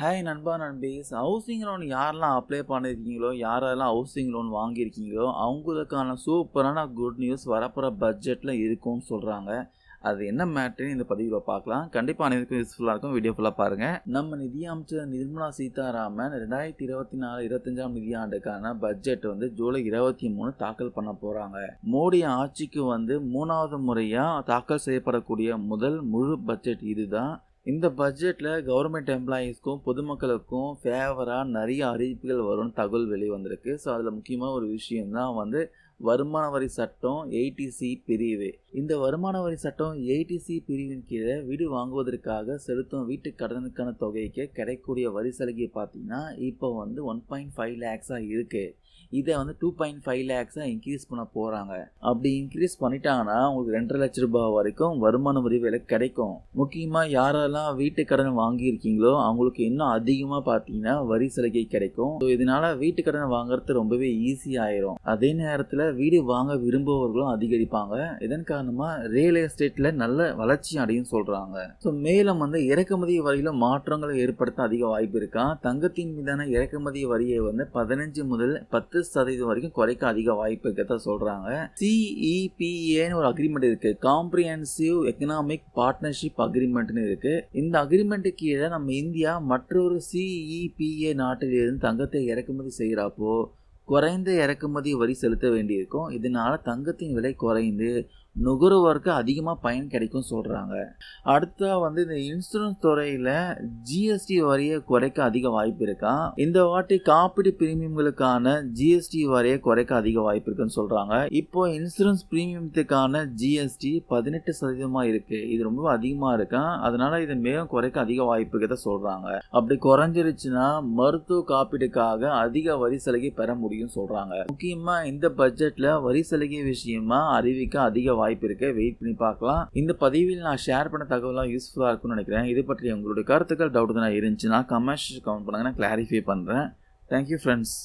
Hi நண்பா நண்பீஸ் housing loan யாரெல்லாம் அப்ளை பண்ணியிருக்கீங்களோ யாரெல்லாம் ஹவுசிங் லோன் வாங்கியிருக்கீங்களோ அவங்களுக்கான சூப்பரான குட் நியூஸ் வரப்போகிற பட்ஜெட்டில் இருக்கும்னு சொல்கிறாங்க அது என்ன மேட்ருன்னு இந்த பதிவில் பார்க்கலாம். கண்டிப்பாக அனைவருக்கும் யூஸ்ஃபுல்லாக இருக்கும். வீடியோ ஃபுல்லாக பாருங்கள் நம்ம நிதி அமைச்சர் நிர்மலா சீதாராமன் ரெண்டாயிரத்தி இருபத்தி நாலு இருபத்தஞ்சாம் நிதியாண்டுக்கான பட்ஜெட் வந்து ஜூலை இருபத்தி மூணு தாக்கல் பண்ண போகிறாங்க மோடி ஆட்சிக்கு வந்து மூணாவது முறையாக தாக்கல் செய்யப்படக்கூடிய முதல் முழு பட்ஜெட் இதுதான். இந்த பட்ஜெட்டில் கவர்மெண்ட் எம்ப்ளாயீஸ்க்கும் பொதுமக்களுக்கும் ஃபேவராக நிறைய அறிவிப்புகள் வரும்னு தகவல் வெளிவந்திருக்கு. ஸோ அதில் முக்கியமாக ஒரு விஷயம் தான் வந்து வருமான வரி சட்டம் எயிட்டிசி பிரிவு. இந்த வருமான வரி சட்டம் எயிட்டிசி பிரிவின் கீழே வீடு வாங்குவதற்காக செலுத்தும் வீட்டு கடனுக்கான தொகைக்கு கிடைக்கக்கூடிய வரி சலுகை பார்த்தீங்கன்னா இப்போ வந்து ஒன் பாயிண்ட் ஃபைவ் லேக்ஸாக இருக்குது இதை வந்து டூ பாயிண்ட் ஃபைவ் லேக்ஸாக இன்க்ரீஸ் பண்ண போகிறாங்க அப்படி இன்க்ரீஸ் பண்ணிட்டாங்கன்னா உங்களுக்கு ரெண்டரை லட்ச ரூபாய் வரைக்கும் வருமான வரி விலை கிடைக்கும். முக்கியமாக யாரெல்லாம் வீட்டு கடன் வாங்கியிருக்கீங்களோ அவங்களுக்கு இன்னும் அதிகமாக பார்த்தீங்கன்னா வரி சலுகை கிடைக்கும். ஸோ இதனால் வீட்டு கடன் வாங்குறது ரொம்பவே ஈஸி ஆயிரும். அதே நேரத்தில் வீடு வாங்க விரும்புபவர்களும் அதிகரிப்பாங்க. இதன் காரணமாக ரியல் எஸ்டேட்டில் நல்ல வளர்ச்சி அடையும் சொல்கிறாங்க ஸோ மேலும் வந்து இறக்குமதி வரியில் மாற்றங்களை ஏற்படுத்த அதிக வாய்ப்பு இருக்கா? தங்கத்தின் மீதான இறக்குமதி வரியை வந்து பதினஞ்சு முதல் பத்து சதவீதம் வரைக்கும் குறைக்க அதிக வாய்ப்பு இருக்கிறதா சொல்கிறாங்க சிஇபிஏன்னு ஒரு அக்ரிமெண்ட் இருக்குது காம்ப்ரிஹென்சிவ் எக்கனாமிக் பார்ட்னர்ஷிப் அக்ரிமெண்ட்னு இருக்குது இந்த அக்ரிமெண்ட்டு கீழே நம்ம இந்தியா மற்றொரு சிஇபிஏ நாட்டிலிருந்து தங்கத்தை இறக்குமதி செய்கிறப்போ குறைந்த இறக்குமதி வரி செலுத்த வேண்டியிருக்கும். இதனால் தங்கத்தின் விலை குறைந்து நுகர்வோருக்கு அதிகமாக பயன் கிடைக்கும் சொல்கிறாங்க அடுத்தா வந்து இந்த இன்சூரன்ஸ் துறையில் ஜிஎஸ்டி வரியை குறைக்க அதிக வாய்ப்பு இருக்கா? இந்த வாட்டி காப்பீடு பிரீமியம்களுக்கான ஜிஎஸ்டி வரியை குறைக்க அதிக வாய்ப்பு இருக்குன்னு சொல்கிறாங்க இப்போ இன்சூரன்ஸ் பிரீமியத்துக்கான ஜிஎஸ்டி பதினெட்டு சதவீதமாக இருக்குது இது ரொம்ப அதிகமாக இருக்கா? அதனால் இதை மேலும் குறைக்க அதிக வாய்ப்பு இருக்கிறத சொல்கிறாங்க அப்படி குறைஞ்சிருச்சுன்னா மருத்துவ காப்பீடுக்காக அதிக வரி சலுகை பெற முடியும் சொல்கிறாங்க முக்கியமாக இந்த பட்ஜெட்டில் வரி சலுகை விஷயமா அறிவிக்க அதிக வாய்ப்பு இருக்கு. வெயிட் பண்ணி பார்க்கலாம். இந்த பதிவில் நான் ஷேர் பண்ண தகவலாம் யூஸ்ஃபுல்லாக இருக்கும்னு நினைக்கிறேன். இது பற்றி உங்களுடைய கருத்துக்கள் டவுட் தான் இருந்துச்சுன்னா கமெண்ட்ஸ் கமெண்ட் பண்ணுங்க. நான் கிளாரிஃபை பண்ணுறேன் தேங்க்யூ ஃப்ரெண்ட்ஸ்